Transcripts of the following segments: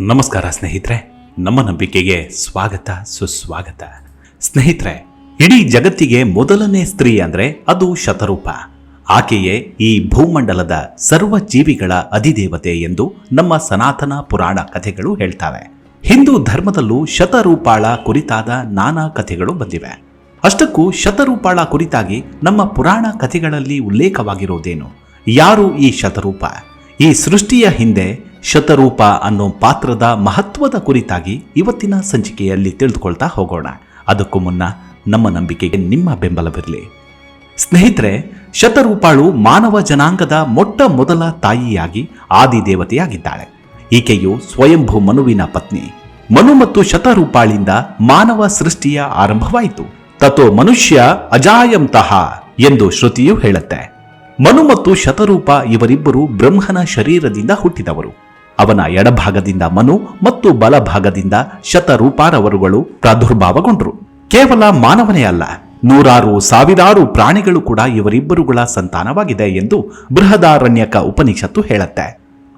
ನಮಸ್ಕಾರ ಸ್ನೇಹಿತರೆ, ನಮ್ಮ ನಂಬಿಕೆಗೆ ಸ್ವಾಗತ, ಸುಸ್ವಾಗತ. ಸ್ನೇಹಿತರೆ, ಇಡೀ ಜಗತ್ತಿಗೆ ಮೊದಲನೇ ಸ್ತ್ರೀ ಅಂದ್ರೆ ಅದು ಶತರೂಪ. ಆಕೆಯೇ ಈ ಭೂಮಂಡಲದ ಸರ್ವ ಜೀವಿಗಳ ಅಧಿದೇವತೆ ಎಂದು ನಮ್ಮ ಸನಾತನ ಪುರಾಣ ಕಥೆಗಳು ಹೇಳ್ತವೆ. ಹಿಂದೂ ಧರ್ಮದಲ್ಲೂ ಶತರೂಪಾಳ ಕುರಿತಾದ ನಾನಾ ಕಥೆಗಳು ಬಂದಿವೆ. ಅಷ್ಟಕ್ಕೂ ಶತರೂಪಾಳ ಕುರಿತಾಗಿ ನಮ್ಮ ಪುರಾಣ ಕಥೆಗಳಲ್ಲಿ ಉಲ್ಲೇಖವಾಗಿರುವುದೇನು ಯಾರು ಈ ಶತರೂಪ? ಈ ಸೃಷ್ಟಿಯ ಹಿಂದೆ ಶತರೂಪ ಅನ್ನೋ ಪಾತ್ರದ ಮಹತ್ವದ ಕುರಿತಾಗಿ ಇವತ್ತಿನ ಸಂಚಿಕೆಯಲ್ಲಿ ತಿಳಿದುಕೊಳ್ತಾ ಹೋಗೋಣ. ಅದಕ್ಕೂ ಮುನ್ನ ನಮ್ಮ ನಂಬಿಕೆಗೆ ನಿಮ್ಮ ಬೆಂಬಲವಿರಲಿ. ಸ್ನೇಹಿತರೆ, ಶತರೂಪಾಳು ಮಾನವ ಜನಾಂಗದ ಮೊಟ್ಟ ಮೊದಲ ತಾಯಿಯಾಗಿ ಆದಿದೇವತೆಯಾಗಿದ್ದಾಳೆ. ಈಕೆಯು ಸ್ವಯಂಭೂ ಮನುವಿನ ಪತ್ನಿ. ಮನು ಮತ್ತು ಶತರೂಪಾಳಿಂದ ಮಾನವ ಸೃಷ್ಟಿಯ ಆರಂಭವಾಯಿತು. ತತೋ ಮನುಷ್ಯ ಅಜಾಯಂತಹ ಎಂದು ಶ್ರುತಿಯು ಹೇಳುತ್ತೆ. ಮನು ಮತ್ತು ಶತರೂಪ ಇವರಿಬ್ಬರು ಬ್ರಹ್ಮನ ಶರೀರದಿಂದ ಹುಟ್ಟಿದವರು. ಅವನ ಎಡಭಾಗದಿಂದ ಮನು ಮತ್ತು ಬಲಭಾಗದಿಂದ ಶತರೂಪಾರವರುಗಳು ಪ್ರಾದುರ್ಭಾವಗೊಂಡ್ರು. ಕೇವಲ ಮಾನವನೇ ಅಲ್ಲ, ನೂರಾರು ಸಾವಿರಾರು ಪ್ರಾಣಿಗಳು ಕೂಡ ಇವರಿಬ್ಬರುಗಳ ಸಂತಾನವಾಗಿದೆ ಎಂದು ಬೃಹದಾರಣ್ಯಕ ಉಪನಿಷತ್ತು ಹೇಳುತ್ತೆ.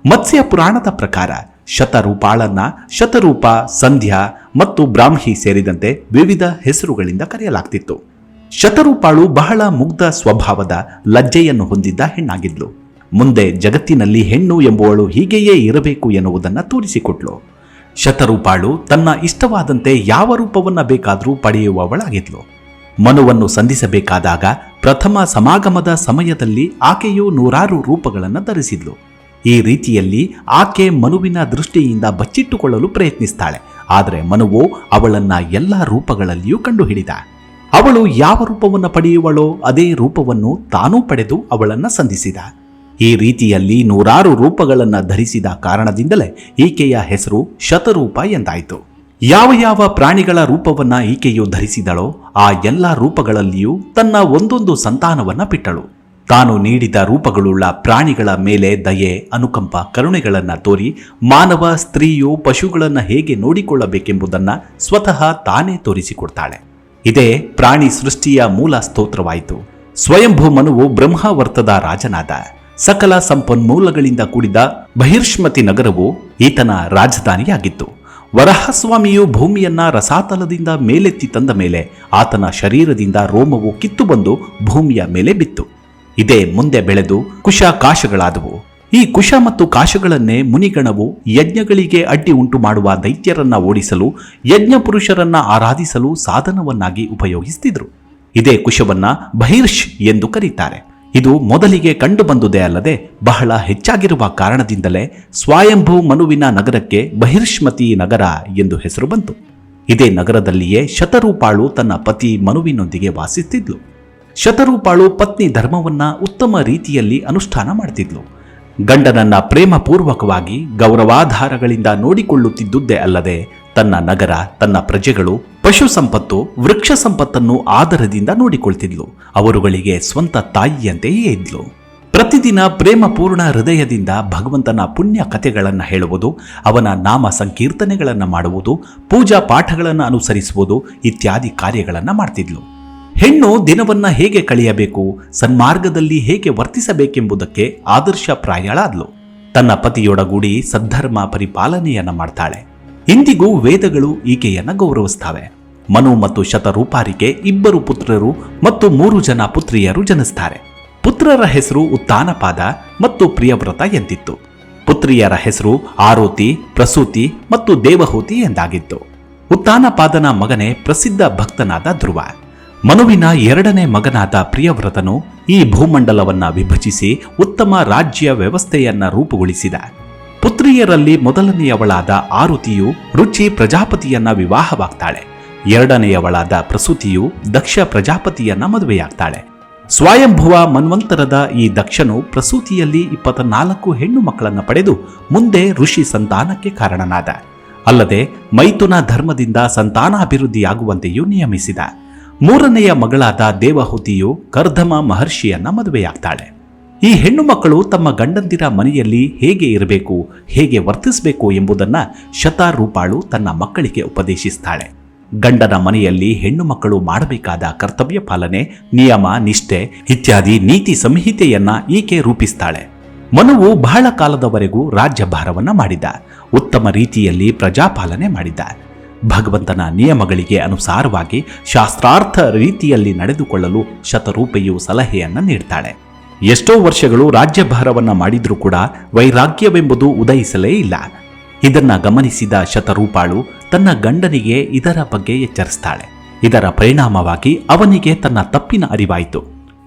ಮತ್ಸ್ಯ ಪುರಾಣದ ಪ್ರಕಾರ ಶತರೂಪಾಳನ್ನ ಶತರೂಪ, ಸಂಧ್ಯಾ ಮತ್ತು ಬ್ರಾಹ್ಮಿ ಸೇರಿದಂತೆ ವಿವಿಧ ಹೆಸರುಗಳಿಂದ ಕರೆಯಲಾಗ್ತಿತ್ತು. ಶತರೂಪಾಳು ಬಹಳ ಮುಗ್ಧ ಸ್ವಭಾವದ ಲಜ್ಜೆಯನ್ನು ಹೊಂದಿದ್ದ ಹೆಣ್ಣಾಗಿದ್ಲು. ಮುಂದೆ ಜಗತ್ತಿನಲ್ಲಿ ಹೆಣ್ಣು ಎಂಬುವಳು ಹೀಗೆಯೇ ಇರಬೇಕು ಎನ್ನುವುದನ್ನು ತೋರಿಸಿಕೊಟ್ಲು. ಶತರೂಪಾಳು ತನ್ನ ಇಷ್ಟವಾದಂತೆ ಯಾವ ರೂಪವನ್ನು ಬೇಕಾದರೂ ಪಡೆಯುವವಳಾಗಿದ್ಲು. ಮನುವನ್ನು ಸಂಧಿಸಬೇಕಾದಾಗ ಪ್ರಥಮ ಸಮಾಗಮದ ಸಮಯದಲ್ಲಿ ಆಕೆಯು ನೂರಾರು ರೂಪಗಳನ್ನು ಧರಿಸಿದ್ಲು. ಈ ರೀತಿಯಲ್ಲಿ ಆಕೆ ಮನುವಿನ ದೃಷ್ಟಿಯಿಂದ ಬಚ್ಚಿಟ್ಟುಕೊಳ್ಳಲು ಪ್ರಯತ್ನಿಸ್ತಾಳೆ. ಆದರೆ ಮನುವು ಅವಳನ್ನ ಎಲ್ಲ ರೂಪಗಳಲ್ಲಿಯೂ ಕಂಡುಹಿಡಿದ. ಅವಳು ಯಾವ ರೂಪವನ್ನು ಪಡೆಯುವಳೋ ಅದೇ ರೂಪವನ್ನು ತಾನೂ ಪಡೆದು ಅವಳನ್ನು ಸಂಧಿಸಿದ. ಈ ರೀತಿಯಲ್ಲಿ ನೂರಾರು ರೂಪಗಳನ್ನು ಧರಿಸಿದ ಕಾರಣದಿಂದಲೇ ಈಕೆಯ ಹೆಸರು ಶತರೂಪ ಎಂದಾಯಿತು. ಯಾವ ಯಾವ ಪ್ರಾಣಿಗಳ ರೂಪವನ್ನ ಈಕೆಯು ಧರಿಸಿದಳೋ ಆ ಎಲ್ಲ ರೂಪಗಳಲ್ಲಿಯೂ ತನ್ನ ಒಂದೊಂದು ಸಂತಾನವನ್ನ ಬಿಟ್ಟಳು. ತಾನು ನೀಡಿದ ರೂಪಗಳುಳ್ಳ ಪ್ರಾಣಿಗಳ ಮೇಲೆ ದಯೆ, ಅನುಕಂಪ, ಕರುಣೆಗಳನ್ನು ತೋರಿ ಮಾನವ, ಸ್ತ್ರೀಯು ಪಶುಗಳನ್ನು ಹೇಗೆ ನೋಡಿಕೊಳ್ಳಬೇಕೆಂಬುದನ್ನ ಸ್ವತಃ ತಾನೇ ತೋರಿಸಿಕೊಡ್ತಾಳೆ. ಇದೇ ಪ್ರಾಣಿ ಸೃಷ್ಟಿಯ ಮೂಲ ಸ್ತೋತ್ರವಾಯಿತು. ಸ್ವಯಂಭೂ ಮನುವು ಬ್ರಹ್ಮಾವರ್ತದ ರಾಜನಾದ. ಸಕಲ ಸಂಪನ್ಮೂಲಗಳಿಂದ ಕೂಡಿದ ಬಹಿರ್ಷ್ಮತಿ ನಗರವು ಈತನ ರಾಜಧಾನಿಯಾಗಿತ್ತು. ವರಹಸ್ವಾಮಿಯು ಭೂಮಿಯನ್ನ ರಸಾತಲದಿಂದ ಮೇಲೆತ್ತಿ ತಂದ ಮೇಲೆ ಆತನ ಶರೀರದಿಂದ ರೋಮವು ಕಿತ್ತು ಬಂದು ಭೂಮಿಯ ಮೇಲೆ ಬಿತ್ತು. ಇದೇ ಮುಂದೆ ಬೆಳೆದು ಕುಶ ಕಾಶಗಳಾದವು ಈ ಕುಶ ಮತ್ತು ಕಾಶಗಳನ್ನೇ ಮುನಿಗಣವು ಯಜ್ಞಗಳಿಗೆ ಅಡ್ಡಿ ಉಂಟು ಮಾಡುವ ದೈತ್ಯರನ್ನ ಓಡಿಸಲು, ಯಜ್ಞ ಪುರುಷರನ್ನ ಆರಾಧಿಸಲು ಸಾಧನವನ್ನಾಗಿ ಉಪಯೋಗಿಸುತ್ತಿದ್ರು ಇದೇ ಕುಶವನ್ನ ಬಹಿರ್ಷ್ ಎಂದು ಕರೀತಾರೆ. ಇದು ಮೊದಲಿಗೆ ಕಂಡುಬಂದುದೇ ಅಲ್ಲದೆ ಬಹಳ ಹೆಚ್ಚಾಗಿರುವ ಕಾರಣದಿಂದಲೇ ಸ್ವಯಂಭೂ ಮನುವಿನ ನಗರಕ್ಕೆ ಬಹಿರ್ಷ್ಮತಿ ನಗರ ಎಂದು ಹೆಸರು ಬಂತು. ಇದೇ ನಗರದಲ್ಲಿಯೇ ಶತರೂಪಾಳು ತನ್ನ ಪತಿ ಮನುವಿನೊಂದಿಗೆ ವಾಸಿಸುತ್ತಿದ್ಲು ಶತರೂಪಾಳು ಪತ್ನಿ ಧರ್ಮವನ್ನ ಉತ್ತಮ ರೀತಿಯಲ್ಲಿ ಅನುಷ್ಠಾನ ಮಾಡ್ತಿದ್ಲು. ಗಂಡನನ್ನ ಪ್ರೇಮಪೂರ್ವಕವಾಗಿ ಗೌರವಾಧಾರಗಳಿಂದ ನೋಡಿಕೊಳ್ಳುತ್ತಿದ್ದುದೇ ಅಲ್ಲದೆ ತನ್ನ ನಗರ, ತನ್ನ ಪ್ರಜೆಗಳು, ಪಶು ಸಂಪತ್ತು, ವೃಕ್ಷ ಸಂಪತ್ತನ್ನು ಆದರದಿಂದ ನೋಡಿಕೊಳ್ತಿದ್ಲು. ಅವರುಗಳಿಗೆ ಸ್ವಂತ ತಾಯಿಯಂತೆಯೇ ಇದ್ಲು. ಪ್ರತಿದಿನ ಪ್ರೇಮಪೂರ್ಣ ಹೃದಯದಿಂದ ಭಗವಂತನ ಪುಣ್ಯ ಕಥೆಗಳನ್ನು ಹೇಳುವುದು, ಅವನ ನಾಮ ಸಂಕೀರ್ತನೆಗಳನ್ನು ಮಾಡುವುದು, ಪೂಜಾ ಪಾಠಗಳನ್ನು ಅನುಸರಿಸುವುದು ಇತ್ಯಾದಿ ಕಾರ್ಯಗಳನ್ನು ಮಾಡ್ತಿದ್ಲು. ಹೆಣ್ಣು ದಿನವನ್ನ ಹೇಗೆ ಕಳೆಯಬೇಕು, ಸನ್ಮಾರ್ಗದಲ್ಲಿ ಹೇಗೆ ವರ್ತಿಸಬೇಕೆಂಬುದಕ್ಕೆ ಆದರ್ಶ ಪ್ರಾಯಳಾದ್ಲು. ತನ್ನ ಪತಿಯೊಡಗೂಡಿ ಸದ್ಧರ್ಮ ಪರಿಪಾಲನೆಯನ್ನ ಮಾಡ್ತಾಳೆ. ಇಂದಿಗೂ ವೇದಗಳು ಈಕೆಯನ್ನು ಗೌರವಿಸ್ತವೆ. ಮನು ಮತ್ತು ಶತರೂಪಾರಿಗೆ ಇಬ್ಬರು ಪುತ್ರರು ಮತ್ತು ಮೂರು ಜನ ಪುತ್ರಿಯರು ಜನಿಸ್ತಾರೆ. ಪುತ್ರರ ಹೆಸರು ಉತ್ತಾನಪಾದ ಮತ್ತು ಪ್ರಿಯವ್ರತ ಎಂದಿತ್ತು. ಪುತ್ರಿಯರ ಹೆಸರು ಆರೋತಿ, ಪ್ರಸೂತಿ ಮತ್ತು ದೇವಹೂತಿ ಎಂದಾಗಿತ್ತು. ಉತ್ತಾನಪಾದನ ಮಗನೇ ಪ್ರಸಿದ್ಧ ಭಕ್ತನಾದ ಧ್ರುವ. ಮನುವಿನ ಎರಡನೇ ಮಗನಾದ ಪ್ರಿಯವ್ರತನು ಈ ಭೂಮಂಡಲವನ್ನ ವಿಭಜಿಸಿ ಉತ್ತಮ ರಾಜ್ಯ ವ್ಯವಸ್ಥೆಯನ್ನ ರೂಪುಗೊಳಿಸಿದ. ಪುತ್ರಿಯರಲ್ಲಿ ಮೊದಲನೆಯವಳಾದ ಆರುತಿಯು ರುಚಿ ಪ್ರಜಾಪತಿಯನ್ನ ವಿವಾಹವಾಗ್ತಾಳೆ. ಎರಡನೆಯವಳಾದ ಪ್ರಸೂತಿಯು ದಕ್ಷ ಪ್ರಜಾಪತಿಯನ್ನ ಮದುವೆಯಾಗ್ತಾಳೆ. ಸ್ವಯಂಭುವ ಮನ್ವಂತರದ ಈ ದಕ್ಷನು ಪ್ರಸೂತಿಯಲ್ಲಿ ಇಪ್ಪತ್ತ ನಾಲ್ಕು ಹೆಣ್ಣು ಮಕ್ಕಳನ್ನು ಪಡೆದು ಮುಂದೆ ಋಷಿ ಸಂತಾನಕ್ಕೆ ಕಾರಣನಾದ. ಅಲ್ಲದೆ ಮೈಥುನ ಧರ್ಮದಿಂದ ಸಂತಾನಾಭಿವೃದ್ಧಿಯಾಗುವಂತೆಯೂ ನಿಯಮಿಸಿದ. ಮೂರನೆಯ ಮಗಳಾದ ದೇವಹುತಿಯು ಕರ್ಧಮ ಮಹರ್ಷಿಯನ್ನ ಮದುವೆಯಾಗ್ತಾಳೆ. ಈ ಹೆಣ್ಣು ಮಕ್ಕಳು ತಮ್ಮ ಗಂಡಂದಿರ ಮನೆಯಲ್ಲಿ ಹೇಗೆ ಇರಬೇಕು, ಹೇಗೆ ವರ್ತಿಸಬೇಕು ಎಂಬುದನ್ನ ಶತಾರೂಪಾಳು ತನ್ನ ಮಕ್ಕಳಿಗೆ ಉಪದೇಶಿಸ್ತಾಳೆ. ಗಂಡನ ಮನೆಯಲ್ಲಿ ಹೆಣ್ಣು ಮಕ್ಕಳು ಮಾಡಬೇಕಾದ ಕರ್ತವ್ಯ ಪಾಲನೆ, ನಿಯಮ, ನಿಷ್ಠೆ ಇತ್ಯಾದಿ ನೀತಿ ಸಂಹಿತೆಯನ್ನ ಈಕೆ ರೂಪಿಸ್ತಾಳೆ. ಮನುವು ಬಹಳ ಕಾಲದವರೆಗೂ ರಾಜ್ಯಭಾರವನ್ನ ಮಾಡಿದ, ಉತ್ತಮ ರೀತಿಯಲ್ಲಿ ಪ್ರಜಾಪಾಲನೆ ಮಾಡಿದ. ಭಗವಂತನ ನಿಯಮಗಳಿಗೆ ಅನುಸಾರವಾಗಿ ಶಾಸ್ತ್ರಾರ್ಥ ರೀತಿಯಲ್ಲಿ ನಡೆದುಕೊಳ್ಳಲು ಶತರೂಪೆಯು ಸಲಹೆಯನ್ನ ನೀಡ್ತಾಳೆ. ಎಷ್ಟೋ ವರ್ಷಗಳು ರಾಜ್ಯಭಾರವನ್ನ ಮಾಡಿದ್ರೂ ಕೂಡ ವೈರಾಗ್ಯವೆಂಬುದು ಉದಯಿಸಲೇ ಇಲ್ಲ. ಇದನ್ನ ಗಮನಿಸಿದ ಶತರೂಪಾಳು ತನ್ನ ಗಂಡನಿಗೆ ಇದರ ಬಗ್ಗೆ ಎಚ್ಚರಿಸ್ತಾಳೆ. ಇದರ ಪರಿಣಾಮವಾಗಿ ಅವನಿಗೆ ತನ್ನ ತಪ್ಪಿನ ಅರಿವಾಯಿತು.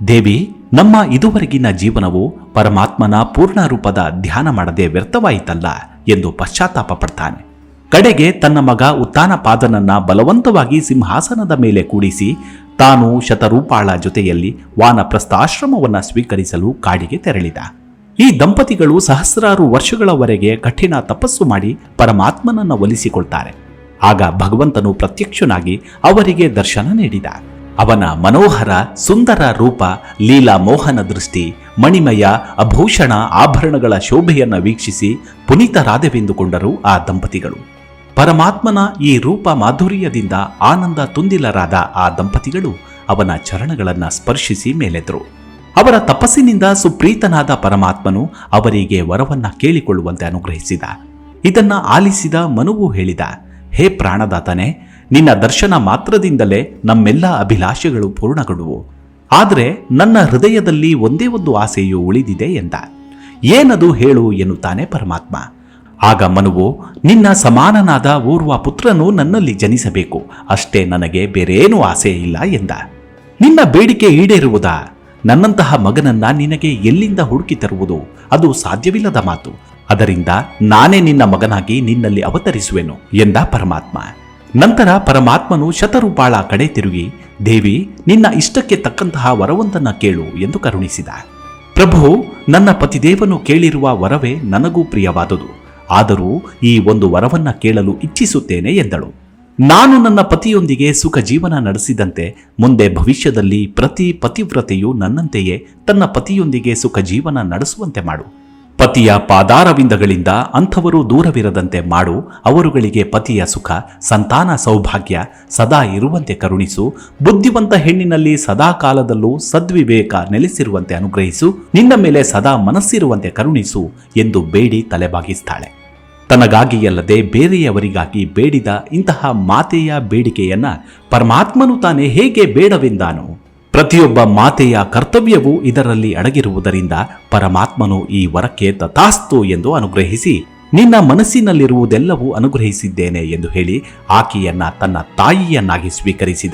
ದೇವಿ, ನಮ್ಮ ಇದುವರೆಗಿನ ಜೀವನವು ಪರಮಾತ್ಮನ ಪೂರ್ಣ ರೂಪದ ಧ್ಯಾನ ಮಾಡದೆ ವ್ಯರ್ಥವಾಯಿತಲ್ಲ ಎಂದು ಪಶ್ಚಾತ್ತಾಪ ಪಡ್ತಾನೆ. ಕಡೆಗೆ ತನ್ನ ಮಗ ಉತ್ತಾನಪಾದನನ್ನ ಬಲವಂತವಾಗಿ ಸಿಂಹಾಸನದ ಮೇಲೆ ಕೂಡಿಸಿ ತಾನು ಶತರೂಪಾಳ ಜೊತೆಯಲ್ಲಿ ವಾನಪ್ರಸ್ಥಾಶ್ರಮವನ್ನು ಸ್ವೀಕರಿಸಲು ಕಾಡಿಗೆ ತೆರಳಿದ. ಈ ದಂಪತಿಗಳು ಸಹಸ್ರಾರು ವರ್ಷಗಳವರೆಗೆ ಕಠಿಣ ತಪಸ್ಸು ಮಾಡಿ ಪರಮಾತ್ಮನನ್ನ ಒಲಿಸಿಕೊಳ್ತಾರೆ. ಆಗ ಭಗವಂತನು ಪ್ರತ್ಯಕ್ಷನಾಗಿ ಅವರಿಗೆ ದರ್ಶನ ನೀಡಿದ. ಅವನ ಮನೋಹರ, ಸುಂದರ ರೂಪ, ಲೀಲಾ ಮೋಹನ ದೃಷ್ಟಿ, ಮಣಿಮಯ, ಅಭೂಷಣ, ಆಭರಣಗಳ ಶೋಭೆಯನ್ನು ವೀಕ್ಷಿಸಿ ಪುನೀತರಾದೆವೆಂದುಕೊಂಡರು ಆ ದಂಪತಿಗಳು. ಪರಮಾತ್ಮನ ಈ ರೂಪ ಮಾಧುರ್ಯದಿಂದ ಆನಂದ ತುಂದಿಲರಾದ ಆ ದಂಪತಿಗಳು ಅವನ ಚರಣಗಳನ್ನು ಸ್ಪರ್ಶಿಸಿ ಮೇಲೆದ್ರು. ಅವರ ತಪಸ್ಸಿನಿಂದ ಸುಪ್ರೀತನಾದ ಪರಮಾತ್ಮನು ಅವರಿಗೆ ವರವನ್ನ ಕೇಳಿಕೊಳ್ಳುವಂತೆ ಅನುಗ್ರಹಿಸಿದ. ಇದನ್ನ ಆಲಿಸಿದ ಮನುವು ಹೇಳಿದ, ಹೇ ಪ್ರಾಣದಾತನೇ, ನಿನ್ನ ದರ್ಶನ ಮಾತ್ರದಿಂದಲೇ ನಮ್ಮೆಲ್ಲ ಅಭಿಲಾಷೆಗಳು ಪೂರ್ಣಗೊಳ್ಳುವು ಆದರೆ ನನ್ನ ಹೃದಯದಲ್ಲಿ ಒಂದೇ ಒಂದು ಆಸೆಯು ಉಳಿದಿದೆ ಎಂದ. ಏನದು ಹೇಳು ಎನ್ನುತ್ತಾನೆ ಪರಮಾತ್ಮ. ಆಗ ಮನುವು, ನಿನ್ನ ಸಮಾನನಾದ ಓರ್ವ ಪುತ್ರನು ನನ್ನಲ್ಲಿ ಜನಿಸಬೇಕು. ಅಷ್ಟೇ ನನಗೆ ಬೇರೇನೂ ಆಸೆ ಇಲ್ಲ ಎಂದ. ನಿನ್ನ ಬೇಡಿಕೆ ಈಡೇರುವುದಾ? ನನ್ನಂತಹ ಮಗನನ್ನ ನಿನಗೆ ಎಲ್ಲಿಂದ ಹುಡುಕಿ ತರುವುದು? ಅದು ಸಾಧ್ಯವಿಲ್ಲದ ಮಾತು. ಅದರಿಂದ ನಾನೇ ನಿನ್ನ ಮಗನಾಗಿ ನಿನ್ನಲ್ಲಿ ಅವತರಿಸುವೆನು ಎಂದ ಪರಮಾತ್ಮ. ನಂತರ ಪರಮಾತ್ಮನು ಶತರೂಪಾಳ ಕಡೆ ತಿರುಗಿ, ದೇವಿ, ನಿನ್ನ ಇಷ್ಟಕ್ಕೆ ತಕ್ಕಂತಹ ವರವೊಂದನ್ನ ಕೇಳು ಎಂದು ಕರುಣಿಸಿದ. ಪ್ರಭು, ನನ್ನ ಪತಿದೇವನು ಕೇಳಿರುವ ವರವೇ ನನಗೂ ಪ್ರಿಯವಾದುದು. ಆದರೂ ಈ ಒಂದು ವರವನ್ನ ಕೇಳಲು ಇಚ್ಛಿಸುತ್ತೇನೆ ಎಂದಳು. ನಾನು ನನ್ನ ಪತಿಯೊಂದಿಗೆ ಸುಖ ಜೀವನ ನಡೆಸಿದಂತೆ ಮುಂದೆ ಭವಿಷ್ಯದಲ್ಲಿ ಪ್ರತಿ ಪತಿವ್ರತೆಯು ನನ್ನಂತೆಯೇ ತನ್ನ ಪತಿಯೊಂದಿಗೆ ಸುಖ ಜೀವನ ನಡೆಸುವಂತೆ ಮಾಡು. ಪತಿಯ ಪಾದಾರವಿಂದಗಳಿಂದ ಅಂಥವರು ದೂರವಿರದಂತೆ ಮಾಡು. ಅವರುಗಳಿಗೆ ಪತಿಯ ಸುಖ, ಸಂತಾನ ಸೌಭಾಗ್ಯ ಸದಾ ಇರುವಂತೆ ಕರುಣಿಸು. ಬುದ್ಧಿವಂತ ಹೆಣ್ಣಿನಲ್ಲಿ ಸದಾ ಕಾಲದಲ್ಲೂ ಸದ್ವಿವೇಕ ನೆಲೆಸಿರುವಂತೆ ಅನುಗ್ರಹಿಸು. ನಿನ್ನ ಮೇಲೆ ಸದಾ ಮನಸ್ಸಿರುವಂತೆ ಕರುಣಿಸು ಎಂದು ಬೇಡಿ ತಲೆಬಾಗಿಸ್ತಾಳೆ. ತನಗಾಗಿಯಲ್ಲದೆ ಬೇರೆಯವರಿಗಾಗಿ ಬೇಡಿದ ಇಂತಹ ಮಾತೆಯ ಬೇಡಿಕೆಯನ್ನ ಪರಮಾತ್ಮನು ತಾನೇ ಹೇಗೆ ಬೇಡವೆಂದಾನು, ಪ್ರತಿಯೊಬ್ಬ ಮಾತೆಯ ಕರ್ತವ್ಯವೂ ಇದರಲ್ಲಿ ಅಡಗಿರುವುದರಿಂದ ಪರಮಾತ್ಮನು ಈ ವರಕ್ಕೆ ತಥಾಸ್ತು ಎಂದು ಅನುಗ್ರಹಿಸಿ, ನಿನ್ನ ಮನಸ್ಸಿನಲ್ಲಿರುವುದೆಲ್ಲವೂ ಅನುಗ್ರಹಿಸಿದ್ದೇನೆ ಎಂದು ಹೇಳಿ ಆಕೆಯನ್ನ ತನ್ನ ತಾಯಿಯನ್ನಾಗಿ ಸ್ವೀಕರಿಸಿದ.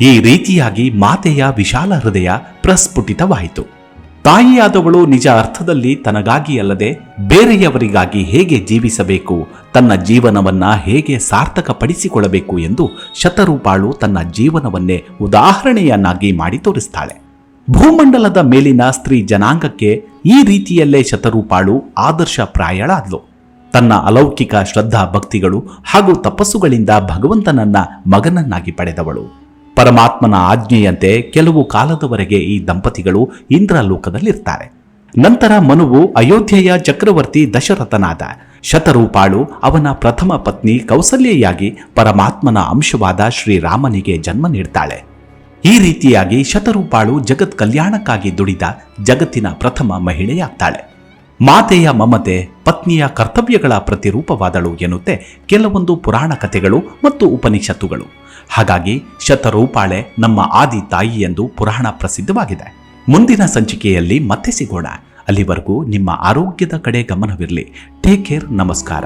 ಈ ರೀತಿಯಾಗಿ ಮಾತೆಯ ವಿಶಾಲ ಹೃದಯ ಪ್ರಸ್ಫುಟಿತವಾಯಿತು. ತಾಯಿಯಾದವಳು ನಿಜ ಅರ್ಥದಲ್ಲಿ ತನಗಾಗಿ ಅಲ್ಲದೆ ಬೇರೆಯವರಿಗಾಗಿ ಹೇಗೆ ಜೀವಿಸಬೇಕು, ತನ್ನ ಜೀವನವನ್ನ ಹೇಗೆ ಸಾರ್ಥಕಪಡಿಸಿಕೊಳ್ಳಬೇಕು ಎಂದು ಶತರೂಪಾಳು ತನ್ನ ಜೀವನವನ್ನೇ ಉದಾಹರಣೆಯನ್ನಾಗಿ ಮಾಡಿ ತೋರಿಸ್ತಾಳೆ. ಭೂಮಂಡಲದ ಮೇಲಿನ ಸ್ತ್ರೀ ಜನಾಂಗಕ್ಕೆ ಈ ರೀತಿಯಲ್ಲೇ ಶತರೂಪಾಳು ಆದರ್ಶ ಪ್ರಾಯಳಾದ್ಲು. ತನ್ನ ಅಲೌಕಿಕ ಶ್ರದ್ಧಾ ಭಕ್ತಿಗಳು ಹಾಗೂ ತಪಸ್ಸುಗಳಿಂದ ಭಗವಂತನನ್ನ ಮಗನನ್ನಾಗಿ ಪಡೆದವಳು. ಪರಮಾತ್ಮನ ಆಜ್ಞೆಯಂತೆ ಕೆಲವು ಕಾಲದವರೆಗೆ ಈ ದಂಪತಿಗಳು ಇಂದ್ರಲೋಕದಲ್ಲಿರ್ತಾರೆ. ನಂತರ ಮನುವು ಅಯೋಧ್ಯೆಯ ಚಕ್ರವರ್ತಿ ದಶರಥನಾದ ಶತರೂಪಾಳು ಅವನ ಪ್ರಥಮ ಪತ್ನಿ ಕೌಸಲ್ಯೆಯಾಗಿ ಪರಮಾತ್ಮನ ಅಂಶವಾದ ಶ್ರೀರಾಮನಿಗೆ ಜನ್ಮ ನೀಡ್ತಾಳೆ. ಈ ರೀತಿಯಾಗಿ ಶತರೂಪಾಳು ಜಗತ್ ಕಲ್ಯಾಣಕ್ಕಾಗಿ ದುಡಿದ ಜಗತ್ತಿನ ಪ್ರಥಮ ಮಹಿಳೆಯಾಗ್ತಾಳೆ. ಮಾತೆಯ ಮಮತೆ ಪತ್ನಿಯ ಕರ್ತವ್ಯಗಳ ಪ್ರತಿರೂಪವಾದಳು ಎನ್ನುತ್ತೆ ಕೆಲವೊಂದು ಪುರಾಣ ಕಥೆಗಳು ಮತ್ತು ಉಪನಿಷತ್ತುಗಳು. ಹಾಗಾಗಿ ಶತರೂಪಾಳೆ ನಮ್ಮ ಆದಿ ತಾಯಿ ಎಂದು ಪುರಾಣ ಪ್ರಸಿದ್ಧವಾಗಿದೆ. ಮುಂದಿನ ಸಂಚಿಕೆಯಲ್ಲಿ ಮತ್ತೆ ಸಿಗೋಣ. ಅಲ್ಲಿವರೆಗೂ ನಿಮ್ಮ ಆರೋಗ್ಯದ ಕಡೆ ಗಮನವಿರಲಿ. ಟೇಕ್ ಕೇರ್ ನಮಸ್ಕಾರ.